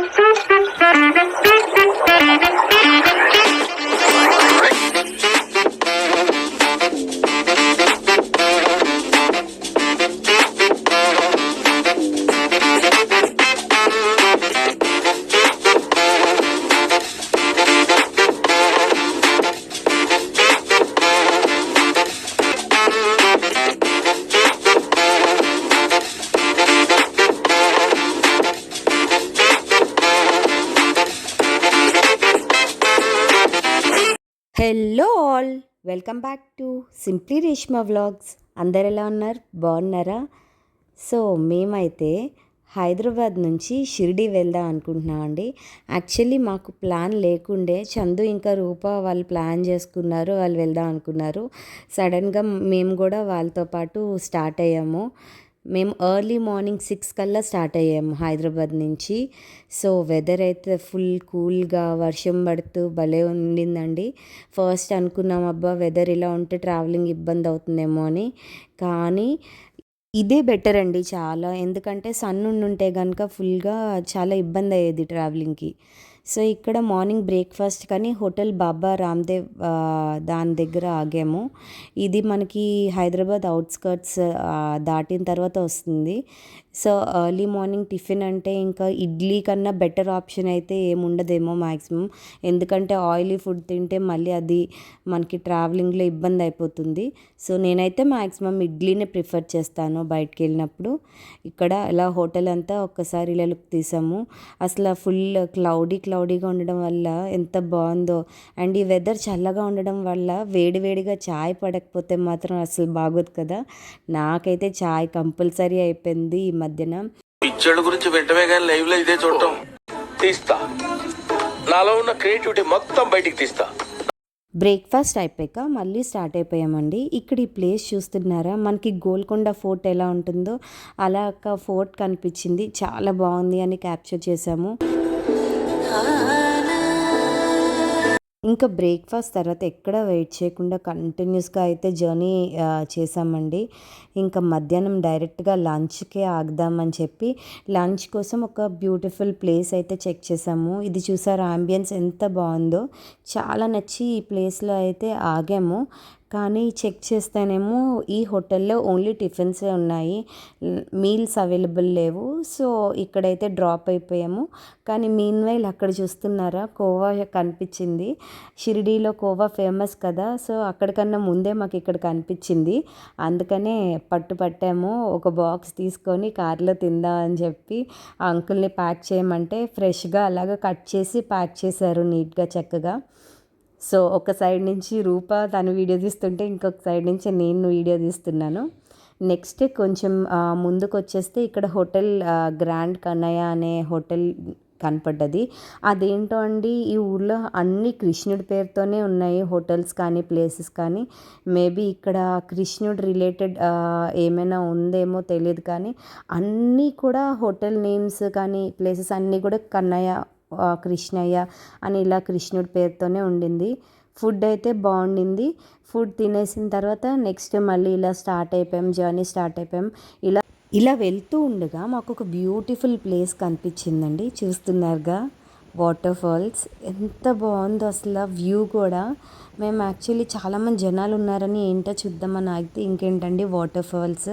Thank you. Hello all welcome back to simply Reshma vlogs అందరు ఎలా ఉన్నారు? బాగున్నారా? సో మేమైతే హైదరాబాద్ నుంచి షిరిడి వెళ్దాం అనుకుంటున్నాం అండి. యాక్చువల్లీ మాకు ప్లాన్ లేకుండే చందు ఇంకా రూప వాళ్ళు ప్లాన్ చేసుకున్నారు వాళ్ళు వెళ్దాం అనుకున్నారు. సడన్గా మేము కూడా వాళ్ళతో పాటు స్టార్ట్ అయ్యాము. మేము ఎర్లీ మార్నింగ్ సిక్స్ కల్లా స్టార్ట్ అయ్యాము హైదరాబాద్ నుంచి. సో వెదర్ అయితే ఫుల్ కూల్గా వర్షం పడుతూ భలే ఉండిందండి. ఫస్ట్ అనుకున్నాం అబ్బా వెదర్ ఇలా ఉంటే ట్రావెలింగ్ ఇబ్బంది అవుతుందేమో అని. కానీ ఇదే బెటర్ అండి చాలా. ఎందుకంటే సన్ ఉంటే కనుక ఫుల్గా చాలా ఇబ్బంది అయ్యేది ట్రావెలింగ్కి సో ఇక్కడ మార్నింగ్ బ్రేక్ఫాస్ట్ కానీ హోటల్ బాబా రామ్దేవ్ దాని దగ్గర ఆగాము. ఇది మనకి హైదరాబాద్ అవుట్స్కర్ట్స్ దాటిన తర్వాత వస్తుంది. సో ఎర్లీ మార్నింగ్ టిఫిన్ అంటే ఇంకా ఇడ్లీ కన్నా బెటర్ ఆప్షన్ అయితే ఏముండదేమో మ్యాక్సిమం ఎందుకంటే ఆయిలీ ఫుడ్ తింటే మళ్ళీ అది మనకి ట్రావెలింగ్లో ఇబ్బంది అయిపోతుంది. సో నేనైతే మ్యాక్సిమం ఇడ్లీనే ప్రిఫర్ చేస్తాను బయటికి వెళ్ళినప్పుడు. ఇక్కడ ఇలా హోటల్ అంతా ఒక్కసారి ఇలా లుక్ తీసాము. అసలు ఫుల్ క్లౌడీ క్లౌడీగా ఉండడం వల్ల ఎంత బాగుందో. అండ్ ఈ వెదర్ చల్లగా ఉండడం వల్ల వేడివేడిగా చాయ్ పడకపోతే మాత్రం అసలు బాగోదు కదా. నాకైతే చాయ్ కంపల్సరీ అయిపోయింది. మధ్యన. పిక్చర్ల గురించి వెంటనే కానీ లైవ్లో ఇదే చూడటం. తీస్తా. నాలో ఉన్న క్రియేటివిటీ మొత్తం బయటికి తీస్తా. బ్రేక్ఫాస్ట్ అయిపోయాక మళ్ళీ స్టార్ట్ అయిపోయామండి. ఇక్కడ ఈ ప్లేస్ చూస్తున్నారా? మనకి గోల్కొండ ఫోర్ట్ ఎలా ఉంటుందో అలా ఒక ఫోర్ట్ కనిపించింది. చాలా బాగుంది అని క్యాప్చర్ చేసాము ఇంకా బ్రేక్ఫాస్ట్ తర్వాత ఎక్కడ వెయిట్ చేయకుండా కంటిన్యూస్గా అయితే జర్నీ చేసామండి ఇంకా మధ్యాహ్నం డైరెక్ట్గా లంచ్కే ఆగుదామని చెప్పి లంచ్ కోసం ఒక బ్యూటిఫుల్ ప్లేస్ అయితే చెక్ చేసాము ఇది చూసారు ఆంబియన్స్ ఎంత బాగుందో. చాలా నచ్చి ఈ ప్లేస్లో అయితే ఆగాము. కానీ చెక్ చేస్తేనేమో ఈ హోటల్లో ఓన్లీ టిఫిన్సే ఉన్నాయి. మీల్స్ అవైలబుల్ లేవు. సో ఇక్కడైతే డ్రాప్ అయిపోయాము. కానీ మీన్ వైల్ అక్కడ చూస్తున్నారా? కోవా కనిపించింది. షిరిడీలో కోవా ఫేమస్ కదా. సో అక్కడికన్నా ముందే మాకు ఇక్కడ కనిపించింది. అందుకనే పట్టు పట్టాము. ఒక బాక్స్ తీసుకొని కార్లో తిందాం అని చెప్పి ఆ అంకుల్ని ప్యాక్ చేయమంటే ఫ్రెష్గా అలాగ కట్ చేసి ప్యాక్ చేశారు నీట్గా చక్కగా. సో ఒక సైడ్ నుంచి రూప తను వీడియో తీస్తుంటే ఇంకొక సైడ్ నుంచి నేను వీడియో తీస్తున్నాను. నెక్స్ట్ కొంచెం ముందుకు వచ్చేస్తే ఇక్కడ హోటల్ గ్రాండ్ కన్నయ్య అనే హోటల్ కనపడ్డది. అదేంటో అండి ఈ ఊర్లో అన్ని కృష్ణుడి పేరుతోనే ఉన్నాయి హోటల్స్ కానీ ప్లేసెస్ కానీ. మేబీ ఇక్కడ కృష్ణుడు రిలేటెడ్ ఏమైనా ఉందేమో తెలియదు కానీ అన్నీ కూడా హోటల్ నేమ్స్ కానీ ప్లేసెస్ అన్నీ కూడా కన్నయ్య కృష్ణయ్య అని ఇలా కృష్ణుడి పేరుతోనే ఉండింది. ఫుడ్ అయితే బాగుండింది. ఫుడ్ తినేసిన తర్వాత నెక్స్ట్ మళ్ళీ ఇలా స్టార్ట్ అయిపోయాం. జర్నీ స్టార్ట్ అయిపోయాం. ఇలా ఇలా వెళ్తూ ఉండగా మాకు ఒక బ్యూటిఫుల్ ప్లేస్ కనిపించిందండి. చూస్తున్నారుగా వాటర్ ఫాల్స్ ఎంత బాగుందో అసలు వ్యూ కూడా. మేము యాక్చువల్లీ చాలామంది జనాలు ఉన్నారని ఏంటో చూద్దామని ఆగితే ఇంకేంటండి వాటర్ ఫాల్స్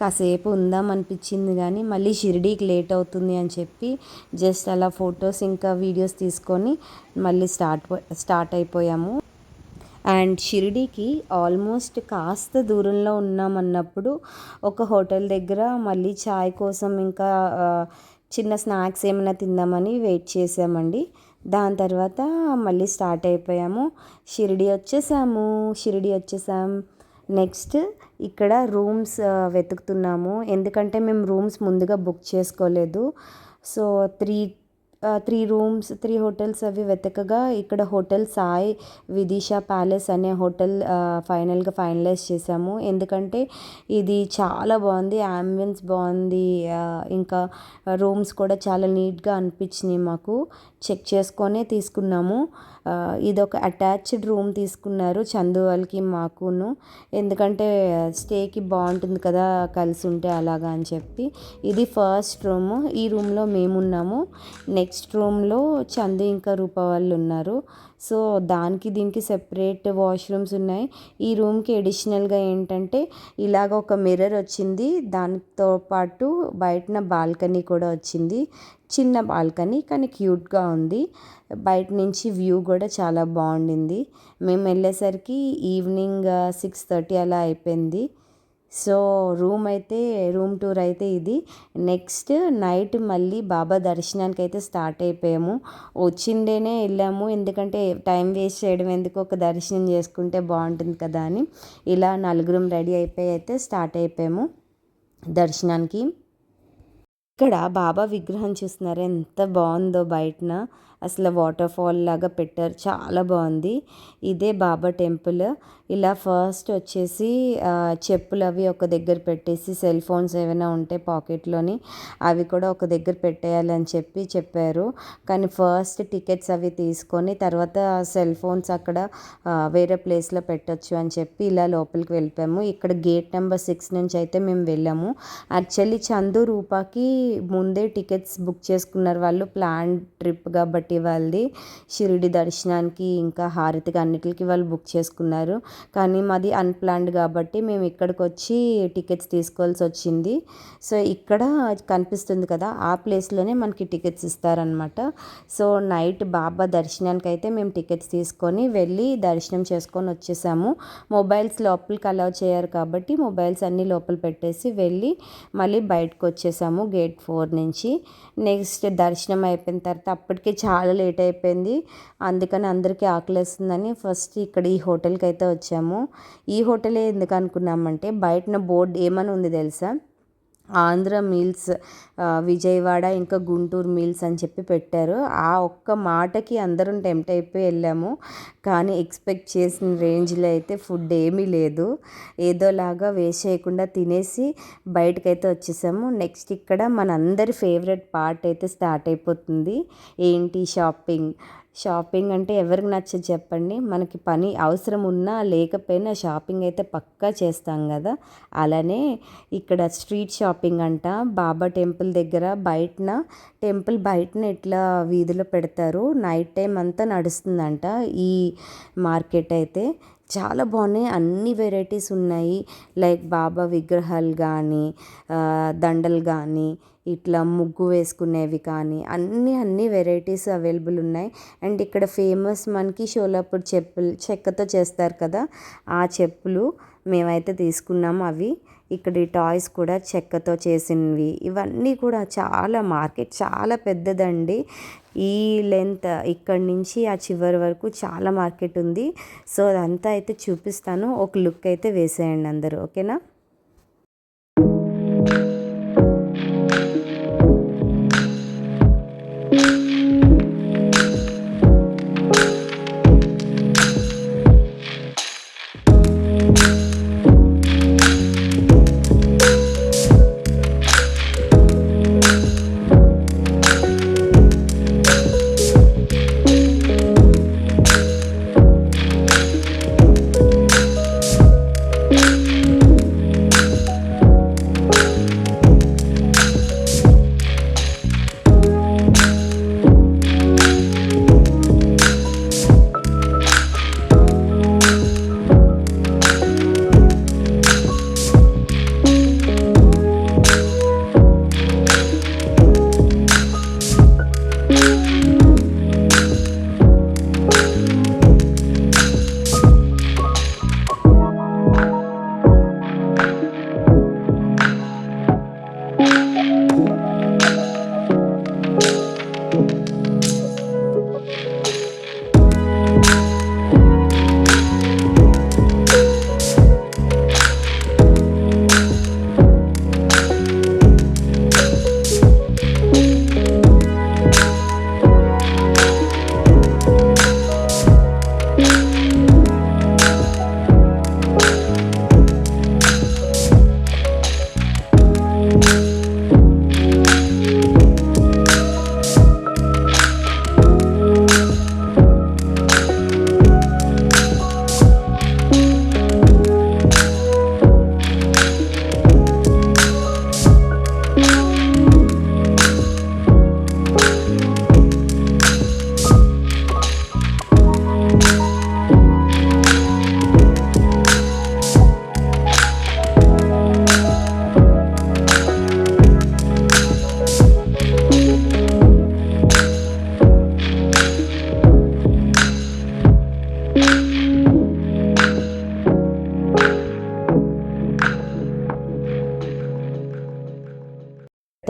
కాసేపు ఉందాం అనిపించింది కానీ మళ్ళీ షిరిడీకి లేట్ అవుతుంది అని చెప్పి జస్ట్ అలా ఫొటోస్ ఇంకా వీడియోస్ తీసుకొని మళ్ళీ స్టార్ట్ స్టార్ట్ అయిపోయాము. అండ్ షిరిడీకి ఆల్మోస్ట్ కాస్త దూరంలో ఉన్నామన్నప్పుడు ఒక హోటల్ దగ్గర మళ్ళీ చాయ్ కోసం ఇంకా చిన్న స్నాక్స్ ఏమైనా తిందామని వెయిట్ చేసామండి. దాని తర్వాత మళ్ళీ స్టార్ట్ అయిపోయాము. షిరిడి వచ్చేసాము. షిరిడి వచ్చేసాం. నెక్స్ట్ ఇక్కడ రూమ్స్ వెతుకుతున్నాము. ఎందుకంటే మేము రూమ్స్ ముందుగా బుక్ చేసుకోలేదు. So three three rooms three hotels అవి వెతకగా ఇక్కడ హోటల్ సాయి విదిషా ప్యాలెస్ అనే హోటల్ ఫైనల్గా ఫైనలైజ్ చేసాము ఎందుకంటే ఇది చాలా బాగుంది అంబియన్స్ బాగుంది ఇంకా రూమ్స్ కూడా చాలా నీట్గా అనిపించినాయి మాకు. చెక్ చేసుకొనే తీసుకున్నాము. ఇదొక ఇది ఒక అటాచ్డ్ రూమ్ తీసుకున్నారు చందు వాళ్ళకి మాకును. ఎందుకంటే స్టేకి బాగుంటుంది కదా కలిసి ఉంటే అలాగా అని చెప్పి. ఇది ఫస్ట్ రూమ్. ఈ రూమ్లో మేమున్నాము. నెక్స్ట్ నెక్స్ట్ రూమ్లో చందు ఇంకా రూప వాళ్ళు ఉన్నారు. సో దానికి దీనికి సెపరేట్ వాష్రూమ్స్ ఉన్నాయి. ఈ రూమ్కి ఎడిషనల్గా ఏంటంటే ఇలాగ ఒక మిర్రర్ వచ్చింది. దానితో పాటు బయటన బాల్కనీ కూడా వచ్చింది. చిన్న బాల్కనీ కానీ క్యూట్గా ఉంది. బయట నుంచి వ్యూ కూడా చాలా బాగుండింది. మేము వెళ్ళేసరికి ఈవినింగ్ సిక్స్ థర్టీ అలా అయిపోయింది. సో రూమ్ అయితే రూమ్ టూర్ అయితే ఇది. నెక్స్ట్ నైట్ మళ్ళీ బాబా దర్శనానికి అయితే స్టార్ట్ అయిపోయాము. వచ్చిండేనే వెళ్ళాము. ఎందుకంటే టైం వేస్ట్ చేయడం ఎందుకు? ఒక దర్శనం చేసుకుంటే బాగుంటుంది కదా అని. ఇలా నలుగురం రెడీ అయిపోయి అయితే స్టార్ట్ అయిపోయాము దర్శనానికి. ఇక్కడ బాబా విగ్రహం చూస్తున్నారు. ఎంత బాగుందో బయటన. అసలు వాటర్ ఫాల్ లాగా పెట్టారు. చాలా బాగుంది. ఇదే బాబా టెంపుల్. ఇలా ఫస్ట్ వచ్చేసి చెప్పులు అవి ఒక దగ్గర పెట్టేసి సెల్ ఫోన్స్ ఏమైనా ఉంటే పాకెట్లోని అవి కూడా ఒక దగ్గర పెట్టేయాలని చెప్పి చెప్పారు. కానీ ఫస్ట్ టికెట్స్ అవి తీసుకొని తర్వాత సెల్ ఫోన్స్ అక్కడ వేరే ప్లేస్లో పెట్టొచ్చు అని చెప్పి ఇలా లోపలికి వెళ్ళిపోయాము. ఇక్కడ గేట్ నెంబర్ సిక్స్ నుంచి అయితే మేము వెళ్ళాము. యాక్చువల్లీ చందు రూపాకి ముందే టికెట్స్ బుక్ చేసుకున్నారు వాళ్ళు. ప్లాన్ ట్రిప్ కాబట్టి వాళ్ళది. షిరిడి దర్శనానికి ఇంకా హారతికి అన్నిటికి వాళ్ళు బుక్ చేసుకున్నారు. కానీ మాది అన్ప్లాన్డ్ కాబట్టి మేము ఇక్కడికి వచ్చి టికెట్స్ తీసుకోవాల్సి వచ్చింది. సో ఇక్కడ కనిపిస్తుంది కదా ఆ ప్లేస్లోనే మనకి టికెట్స్ ఇస్తారనమాట సో నైట్ బాబా దర్శనానికి అయితే మేము టికెట్స్ తీసుకొని వెళ్ళి దర్శనం చేసుకొని వచ్చేసాము. మొబైల్స్ లోపలికి అలౌ చేయరు కాబట్టి మొబైల్స్ అన్నీ లోపల పెట్టేసి వెళ్ళి మళ్ళీ బయటకు వచ్చేసాము. గేట్ ఫోర్ నుంచి నెక్స్ట్ దర్శనం అయిపోయిన తర్వాత అప్పటికే చాలా లేట్ అయిపోయింది. అందుకని అందరికీ ఆకలేస్తుందని ఫస్ట్ ఇక్కడ ఈ హోటల్కి అయితే వచ్చాము. ఈ హోటలే ఎందుకు అనుకున్నామంటే బయటన బోర్డు ఏమని ఉంది తెలుసా? ఆంధ్ర మీల్స్ విజయవాడ ఇంకా గుంటూరు మీల్స్ అని చెప్పి పెట్టారు. ఆ ఒక్క మాటకి అందరం టెంప్ట్ అయిపోయి వెళ్ళాము. కానీ ఎక్స్పెక్ట్ చేసిన రేంజ్లో అయితే ఫుడ్ ఏమీ లేదు. ఏదోలాగా వేస్ట్ చేయకుండా తినేసి బయటకైతే వచ్చేసాము. నెక్స్ట్ ఇక్కడ మనందరి ఫేవరెట్ పార్ట్ అయితే స్టార్ట్ అయిపోతుంది. ఏంటి షాపింగ్? షాపింగ్ అంటే ఎవరికి నచ్చదు చెప్పండి. మనకి పని అవసరం ఉన్నా లేకపోయినా షాపింగ్ అయితే పక్కా చేస్తాం కదా. అలానే ఇక్కడ స్ట్రీట్ షాపింగ్ అంట. బాబా టెంపుల్ దగ్గర బయటన టెంపుల్ బయటన ఇట్లా వీధిలో పెడతారు? నైట్ టైం అంతా నడుస్తుందంట ఈ మార్కెట్ అయితే. చాలా బాగున్నాయి. అన్ని వెరైటీస్ ఉన్నాయి. లైక్ బాబా విగ్రహాలు కానీ దండలు కానీ ఇట్లా ముగ్గు వేసుకునేవి కానీ అన్నీ అన్ని వెరైటీస్ అవైలబుల్ ఉన్నాయి. అండ్ ఇక్కడ ఫేమస్ మనకి షోలాపూర్ చెప్పులు చెక్కతో చేస్తారు కదా ఆ చెప్పులు మేమైతే తీసుకున్నాము అవి. ఇక్కడ ఈ టాయ్స్ కూడా చెక్కతో చేసినవి. ఇవన్నీ కూడా చాలా మార్కెట్ చాలా పెద్దదండి. ఈ లెంత్ ఇక్కడి నుంచి ఆ చివరి వరకు చాలా మార్కెట్ ఉంది. సో అదంతా అయితే చూపిస్తాను. ఒక లుక్ అయితే వేసేయండి అందరూ ఓకేనా?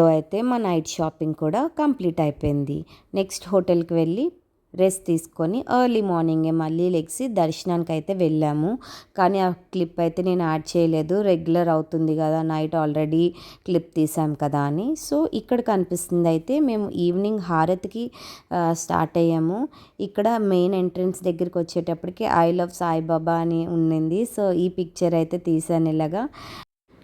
దీంతో అయితే మా నైట్ షాపింగ్ కూడా కంప్లీట్ అయిపోయింది. నెక్స్ట్ హోటల్కి వెళ్ళి రెస్ట్ తీసుకొని ఎర్లీ మార్నింగే మళ్ళీ లెగ్సి దర్శనానికి అయితే వెళ్ళాము. కానీ ఆ క్లిప్ అయితే నేను యాడ్ చేయలేదు. రెగ్యులర్ అవుతుంది కదా నైట్ ఆల్రెడీ క్లిప్ తీసాం కదా అని. సో ఇక్కడ కనిపిస్తుంది అయితే మేము ఈవినింగ్ హారతికి స్టార్ట్ అయ్యాము. ఇక్కడ మెయిన్ ఎంట్రన్స్ దగ్గరికి వచ్చేటప్పటికి ఐ లవ్ సాయిబాబా అని ఉండింది సో ఈ పిక్చర్ అయితే తీసాను ఇలాగా.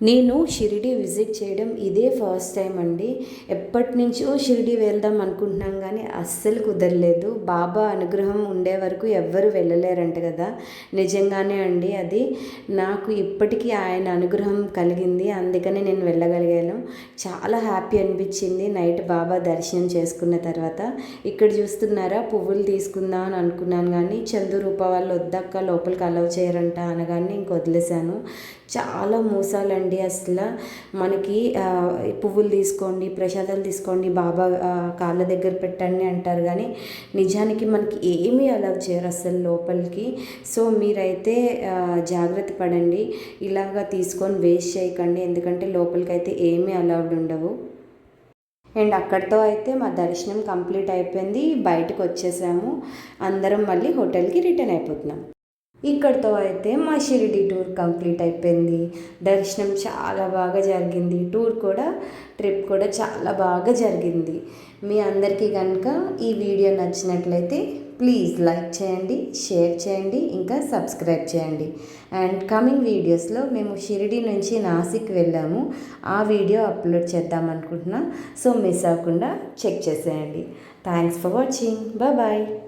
నేను షిరిడి విజిట్ చేయడం ఇదే ఫస్ట్ టైం అండి. ఎప్పటి నుంచో షిరిడి వెళ్దాం అనుకుంటున్నాం కానీ అస్సలు కుదరలేదు. బాబా అనుగ్రహం ఉండే వరకు ఎవ్వరు వెళ్ళలేరంట కదా. నిజంగానే అండి అది. నాకు ఇప్పటికీ ఆయన అనుగ్రహం కలిగింది. అందుకనే నేను వెళ్ళగలిగాను. చాలా హ్యాపీ అనిపించింది నైట్ బాబా దర్శనం చేసుకున్న తర్వాత. ఇక్కడ చూస్తున్నారా పువ్వులు తీసుకుందాం అని అనుకున్నాను కానీ చందు రూప వాళ్ళు వద్దక్క లోపలికి అలవ్ చేయరంట అనగానే ఇంక వదిలేశాను. చాలా మోసాలండి అసలు. మనకి పువ్వులు తీసుకోండి ప్రసాదాలు తీసుకోండి బాబా కాళ్ళ దగ్గర పెట్టండి అంటారు కానీ నిజానికి మనకి ఏమీ అలౌ చేయరు అసలు లోపలికి. సో మీరైతే జాగ్రత్త పడండి. ఇలాగా తీసుకొని వేస్ట్ చేయకండి. ఎందుకంటే లోపలికి అయితే ఏమీ అలౌడ్ ఉండవు. అండ్ అక్కడితో అయితే మా దర్శనం కంప్లీట్ అయిపోయింది. బయటకు వచ్చేసాము. అందరం మళ్ళీ హోటల్కి రిటర్న్ అయిపోతున్నాం. ఇక్కడితో అయితే మా షిరిడి టూర్ కంప్లీట్ అయిపోయింది. దర్శనం చాలా బాగా జరిగింది. టూర్ కూడా ట్రిప్ కూడా చాలా బాగా జరిగింది. మీ అందరికీ కనుక ఈ వీడియో నచ్చినట్లయితే ప్లీజ్ లైక్ చేయండి షేర్ చేయండి ఇంకా సబ్స్క్రైబ్ చేయండి. అండ్ కమింగ్ వీడియోస్లో మేము షిరిడి నుంచి నాసిక్ వెళ్ళాము. ఆ వీడియో అప్లోడ్ చేద్దాం అనుకుంటున్నా. సో మిస్ అవ్వకుండా చెక్ చేసేయండి. Thanks for watching. Bye bye.